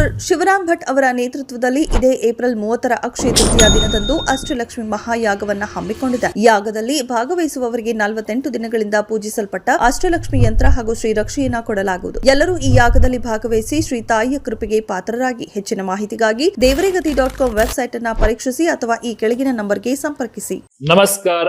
Doctor Shivaram Bhat ಅವರ ನೇತೃತ್ವದಲ್ಲಿ ಇದೇ ಏಪ್ರಿಲ್ ಮೂವತ್ತರ ಅಕ್ಷಯ ತೃತೀಯ ದಿನದಂದು ಅಷ್ಟಲಕ್ಷ್ಮಿ ಮಹಾಯಾಗವನ್ನು ಹಮ್ಮಿಕೊಂಡಿದೆ. ಯಾಗದಲ್ಲಿ ಭಾಗವಹಿಸುವವರಿಗೆ ನಲವತ್ತೆಂಟು ದಿನಗಳಿಂದ ಪೂಜಿಸಲ್ಪಟ್ಟ ಅಷ್ಟಲಕ್ಷ್ಮಿ ಯಂತ್ರ ಹಾಗೂ ಶ್ರೀ ರಕ್ಷೆಯನ್ನ ಕೊಡಲಾಗುವುದು. ಎಲ್ಲರೂ ಈ ಯಾಗದಲ್ಲಿ ಭಾಗವಹಿಸಿ ಶ್ರೀ ತಾಯಿಯ ಕೃಪೆಗೆ ಪಾತ್ರರಾಗಿ. ಹೆಚ್ಚಿನ ಮಾಹಿತಿಗಾಗಿ ದೇವರೇಗತಿ ಡಾಟ್ ಕಾಮ್ ವೆಬ್ಸೈಟ್ ಅನ್ನ ಪರೀಕ್ಷಿಸಿ ಅಥವಾ ಈ ಕೆಳಗಿನ ನಂಬರ್ಗೆ ಸಂಪರ್ಕಿಸಿ. ನಮಸ್ಕಾರ.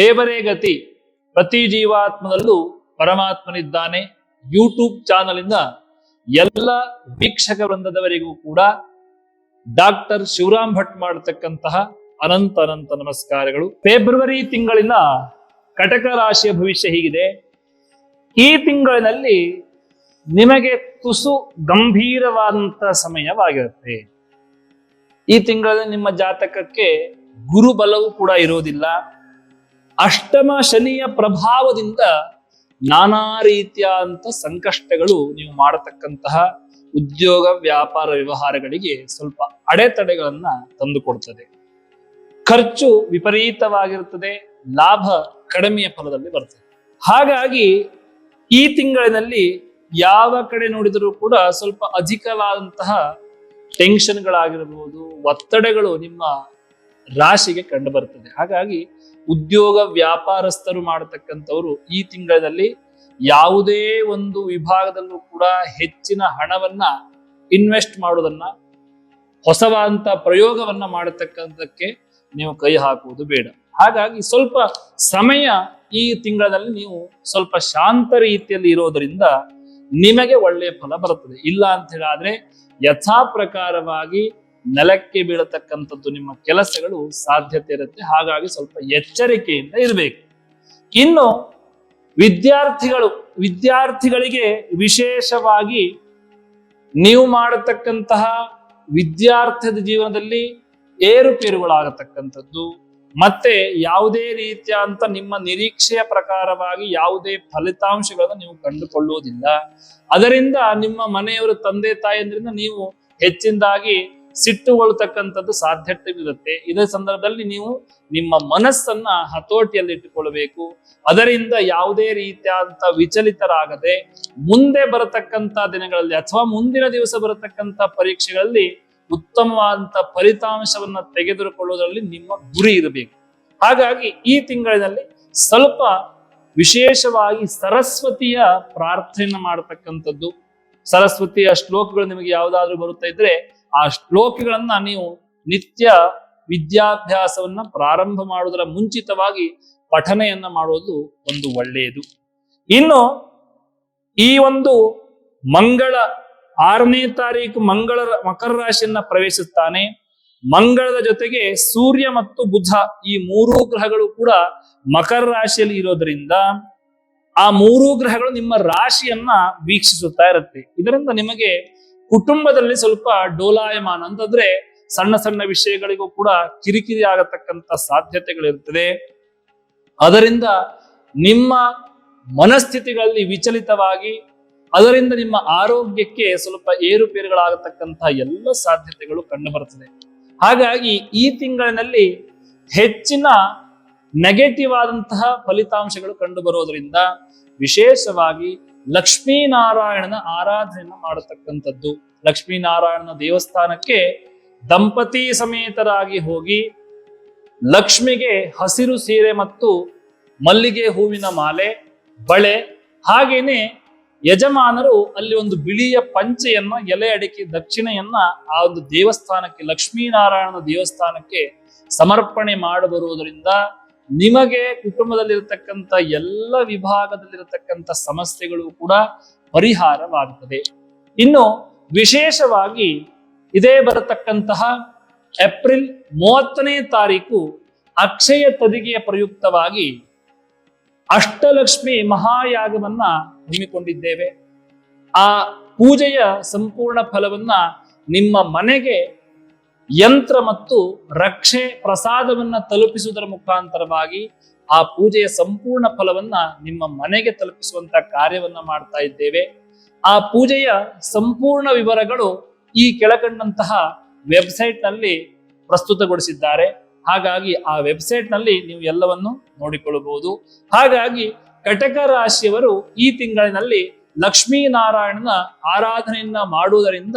ದೇವರೇಗತಿ ಪ್ರತಿ ಜೀವಾತ್ಮದಲ್ಲೂ ಪರಮಾತ್ಮನಿದ್ದಾನೆ. ಯೂಟ್ಯೂಬ್ ಚಾನಲ್ ಇಂದ ಎಲ್ಲ ವೀಕ್ಷಕ ವೃಂದದವರಿಗೂ ಕೂಡ ಡಾಕ್ಟರ್ ಶಿವರಾಮ್ ಭಟ್ ಮಾಡತಕ್ಕಂತಹ ಅನಂತ ಅನಂತ ನಮಸ್ಕಾರಗಳು. ಫೆಬ್ರವರಿ ತಿಂಗಳಿನ ಕಟಕ ರಾಶಿಯ ಭವಿಷ್ಯ ಹೀಗಿದೆ. ಈ ತಿಂಗಳಿನಲ್ಲಿ ನಿಮಗೆ ತುಸು ಗಂಭೀರವಾದಂತಹ ಸಮಯವಾಗಿರುತ್ತೆ. ಈ ತಿಂಗಳಲ್ಲಿ ನಿಮ್ಮ ಜಾತಕಕ್ಕೆ ಗುರುಬಲವು ಕೂಡ ಇರೋದಿಲ್ಲ. ಅಷ್ಟಮ ಶನಿಯ ಪ್ರಭಾವದಿಂದ ನಾನಾ ರೀತಿಯಾದಂಥ ಸಂಕಷ್ಟಗಳು ನೀವು ಮಾಡತಕ್ಕಂತಹ ಉದ್ಯೋಗ, ವ್ಯಾಪಾರ ವ್ಯವಹಾರಗಳಿಗೆ ಸ್ವಲ್ಪ ಅಡೆತಡೆಗಳನ್ನ ತಂದುಕೊಡ್ತದೆ. ಖರ್ಚು ವಿಪರೀತವಾಗಿರುತ್ತದೆ, ಲಾಭ ಕಡಿಮೆಯ ಫಲದಲ್ಲಿ ಬರ್ತದೆ. ಹಾಗಾಗಿ ಈ ತಿಂಗಳಿನಲ್ಲಿ ಯಾವ ಕಡೆ ನೋಡಿದರೂ ಕೂಡ ಸ್ವಲ್ಪ ಅಧಿಕವಾದಂತಹ ಟೆನ್ಷನ್ಗಳಾಗಿರಬಹುದು ಒತ್ತಡಗಳು ನಿಮ್ಮ ರಾಶಿಗೆ ಕಂಡು ಬರ್ತದೆ. ಹಾಗಾಗಿ ಉದ್ಯೋಗ ವ್ಯಾಪಾರಸ್ಥರು ಮಾಡತಕ್ಕಂಥವ್ರು ಈ ತಿಂಗಳಲ್ಲಿ ಯಾವುದೇ ಒಂದು ವಿಭಾಗದಲ್ಲೂ ಕೂಡ ಹೆಚ್ಚಿನ ಹಣವನ್ನ ಇನ್ವೆಸ್ಟ್ ಮಾಡೋದನ್ನ ಹೊಸವಾದಂತ ಪ್ರಯೋಗವನ್ನ ಮಾಡತಕ್ಕಂಥಕ್ಕೆ ನೀವು ಕೈ ಹಾಕುವುದು ಬೇಡ. ಹಾಗಾಗಿ ಸ್ವಲ್ಪ ಸಮಯ ಈ ತಿಂಗಳಲ್ಲಿ ನೀವು ಸ್ವಲ್ಪ ಶಾಂತ ರೀತಿಯಲ್ಲಿ ಇರೋದರಿಂದ ನಿಮಗೆ ಒಳ್ಳೆಯ ಫಲ ಬರುತ್ತದೆ. ಇಲ್ಲ ಅಂತ ಹೇಳಾದ್ರೆ ಯಥಾ ಪ್ರಕಾರವಾಗಿ ನೆಲಕ್ಕೆ ಬೀಳತಕ್ಕಂಥದ್ದು ನಿಮ್ಮ ಕೆಲಸಗಳು ಸಾಧ್ಯತೆ ಇರುತ್ತೆ. ಹಾಗಾಗಿ ಸ್ವಲ್ಪ ಎಚ್ಚರಿಕೆಯಿಂದ ಇರಬೇಕು. ಇನ್ನು ವಿದ್ಯಾರ್ಥಿಗಳು, ವಿದ್ಯಾರ್ಥಿಗಳಿಗೆ ವಿಶೇಷವಾಗಿ ನೀವು ಮಾಡತಕ್ಕಂತಹ ವಿದ್ಯಾರ್ಥಿದ ಜೀವನದಲ್ಲಿ ಏರುಪೇರುಗಳಾಗತಕ್ಕಂಥದ್ದು, ಮತ್ತೆ ಯಾವುದೇ ಅಂತ ನಿಮ್ಮ ನಿರೀಕ್ಷೆಯ ಪ್ರಕಾರವಾಗಿ ಯಾವುದೇ ಫಲಿತಾಂಶಗಳನ್ನು ನೀವು ಕಂಡುಕೊಳ್ಳುವುದಿಲ್ಲ. ಅದರಿಂದ ನಿಮ್ಮ ಮನೆಯವರ ತಂದೆ ತಾಯಿಯಂದ್ರಿಂದ ನೀವು ಹೆಚ್ಚಿನದಾಗಿ ಸಿಟ್ಟುಗೊಳ್ತಕ್ಕಂಥದ್ದು ಸಾಧ್ಯತೆ ಇರುತ್ತೆ ಇದೇ ಸಂದರ್ಭದಲ್ಲಿ ನೀವು ನಿಮ್ಮ ಮನಸ್ಸನ್ನ ಹತೋಟಿಯಲ್ಲಿ ಇಟ್ಟುಕೊಳ್ಬೇಕು ಅದರಿಂದ ಯಾವುದೇ ರೀತಿಯಾದಂಥ ವಿಚಲಿತರಾಗದೆ ಮುಂದೆ ಬರತಕ್ಕಂಥ ದಿನಗಳಲ್ಲಿ ಅಥವಾ ಮುಂದಿನ ದಿವಸ ಬರತಕ್ಕಂಥ ಪರೀಕ್ಷೆಗಳಲ್ಲಿ ಉತ್ತಮವಾದಂಥ ಫಲಿತಾಂಶವನ್ನ ತೆಗೆದುಕೊಳ್ಳುವುದರಲ್ಲಿ ನಿಮ್ಮ ಗುರಿ ಇರಬೇಕು. ಹಾಗಾಗಿ ಈ ತಿಂಗಳಿನಲ್ಲಿ ಸ್ವಲ್ಪ ವಿಶೇಷವಾಗಿ ಸರಸ್ವತಿಯ ಪ್ರಾರ್ಥನೆಯನ್ನ ಮಾಡತಕ್ಕಂಥದ್ದು. ಸರಸ್ವತಿಯ ಶ್ಲೋಕಗಳು ನಿಮಗೆ ಯಾವುದಾದ್ರೂ ಬರುತ್ತಾ ಇದ್ರೆ ಆ ಶ್ಲೋಕಗಳನ್ನ ನೀವು ನಿತ್ಯ ವಿದ್ಯಾಭ್ಯಾಸವನ್ನ ಪ್ರಾರಂಭ ಮಾಡುವುದರ ಮುಂಚಿತವಾಗಿ ಪಠನೆಯನ್ನ ಮಾಡುವುದು ಒಂದು ಒಳ್ಳೆಯದು. ಇನ್ನು ಈ ಒಂದು ಮಂಗಳ ಆರನೇ ತಾರೀಕು ಮಂಗಳ ಮಕರ ರಾಶಿಯನ್ನ ಪ್ರವೇಶಿಸುತ್ತಾನೆ ಮಂಗಳದ ಜೊತೆಗೆ ಸೂರ್ಯ ಮತ್ತು ಬುಧ ಈ ಮೂರೂ ಗ್ರಹಗಳು ಕೂಡ ಮಕರ ರಾಶಿಯಲ್ಲಿ ಇರೋದ್ರಿಂದ ಆ ಮೂರೂ ಗ್ರಹಗಳು ನಿಮ್ಮ ರಾಶಿಯನ್ನ ವೀಕ್ಷಿಸುತ್ತಾ ಇರುತ್ತೆ. ಇದರಿಂದ ನಿಮಗೆ ಕುಟುಂಬದಲ್ಲಿ ಸ್ವಲ್ಪ ಡೋಲಾಯಮಾನ ಅಂತಂದ್ರೆ ಸಣ್ಣ ಸಣ್ಣ ವಿಷಯಗಳಿಗೂ ಕೂಡ ಕಿರಿಕಿರಿ ಆಗತಕ್ಕಂತ ಸಾಧ್ಯತೆಗಳಿರ್ತದೆ ಅದರಿಂದ ನಿಮ್ಮ ಮನಸ್ಥಿತಿಗಳಲ್ಲಿ ವಿಚಲಿತವಾಗಿ, ಅದರಿಂದ ನಿಮ್ಮ ಆರೋಗ್ಯಕ್ಕೆ ಸ್ವಲ್ಪ ಏರುಪೇರುಗಳಾಗತಕ್ಕಂತಹ ಎಲ್ಲ ಸಾಧ್ಯತೆಗಳು ಕಂಡು ಬರ್ತದೆ ಹಾಗಾಗಿ ಈ ತಿಂಗಳಿನಲ್ಲಿ ಹೆಚ್ಚಿನ ನೆಗೆಟಿವ್ ಆದಂತಹ ಫಲಿತಾಂಶಗಳು ಕಂಡು ಬರೋದ್ರಿಂದ ವಿಶೇಷವಾಗಿ ಲಕ್ಷ್ಮೀನಾರಾಯಣನ ಆರಾಧನೆಯನ್ನು ಮಾಡತಕ್ಕಂಥದ್ದು. ಲಕ್ಷ್ಮೀನಾರಾಯಣನ ದೇವಸ್ಥಾನಕ್ಕೆ ದಂಪತಿ ಸಮೇತರಾಗಿ ಹೋಗಿ ಲಕ್ಷ್ಮಿಗೆ ಹಸಿರು ಸೀರೆ ಮತ್ತು ಮಲ್ಲಿಗೆ ಹೂವಿನ ಮಾಲೆ, ಬಳೆ, ಹಾಗೇನೆ ಯಜಮಾನರು ಅಲ್ಲಿ ಒಂದು ಬಿಳಿಯ ಪಂಚೆಯನ್ನ, ಎಲೆ ಅಡಿಕೆ ದಕ್ಷಿಣೆಯನ್ನ ಆ ಒಂದು ದೇವಸ್ಥಾನಕ್ಕೆ, ಲಕ್ಷ್ಮೀನಾರಾಯಣನ ದೇವಸ್ಥಾನಕ್ಕೆ ಸಮರ್ಪಣೆ ಮಾಡಬರುವುದರಿಂದ ನಿಮಗೆ ಕುಟುಂಬದಲ್ಲಿರತಕ್ಕಂಥ ಎಲ್ಲ ವಿಭಾಗದಲ್ಲಿರತಕ್ಕಂಥ ಸಮಸ್ಯೆಗಳು ಕೂಡ ಪರಿಹಾರವಾಗುತ್ತದೆ. ಇನ್ನು ವಿಶೇಷವಾಗಿ ಇದೇ ಬರತಕ್ಕಂತಹ ಏಪ್ರಿಲ್ ಮೂವತ್ತನೇ ತಾರೀಕು ಅಕ್ಷಯ ತದಿಗೆಯ ಪ್ರಯುಕ್ತವಾಗಿ ಅಷ್ಟಲಕ್ಷ್ಮಿ ಮಹಾಯಾಗವನ್ನ ಹಮ್ಮಿಕೊಂಡಿದ್ದೇವೆ. ಆ ಪೂಜೆಯ ಸಂಪೂರ್ಣ ಫಲವನ್ನ ನಿಮ್ಮ ಮನೆಗೆ ಯಂತ್ರ ಮತ್ತು ರಕ್ಷೆ ಪ್ರಸಾದವನ್ನ ತಲುಪಿಸುವುದರ ಮುಖಾಂತರವಾಗಿ ಆ ಪೂಜೆಯ ಸಂಪೂರ್ಣ ಫಲವನ್ನ ನಿಮ್ಮ ಮನೆಗೆ ತಲುಪಿಸುವಂತ ಕಾರ್ಯವನ್ನ ಮಾಡ್ತಾ ಇದ್ದೇವೆ. ಆ ಪೂಜೆಯ ಸಂಪೂರ್ಣ ವಿವರಗಳು ಈ ಕೆಳಕಂಡಂತಹ ವೆಬ್ಸೈಟ್ನಲ್ಲಿ ಪ್ರಸ್ತುತಗೊಳಿಸಿದ್ದಾರೆ. ಹಾಗಾಗಿ ಆ ವೆಬ್ಸೈಟ್ನಲ್ಲಿ ನೀವು ಎಲ್ಲವನ್ನು ನೋಡಿಕೊಳ್ಳಬಹುದು. ಹಾಗಾಗಿ ಕಟಕ ರಾಶಿಯವರು ಈ ತಿಂಗಳಿನಲ್ಲಿ ಲಕ್ಷ್ಮೀನಾರಾಯಣನ ಆರಾಧನೆಯನ್ನ ಮಾಡುವುದರಿಂದ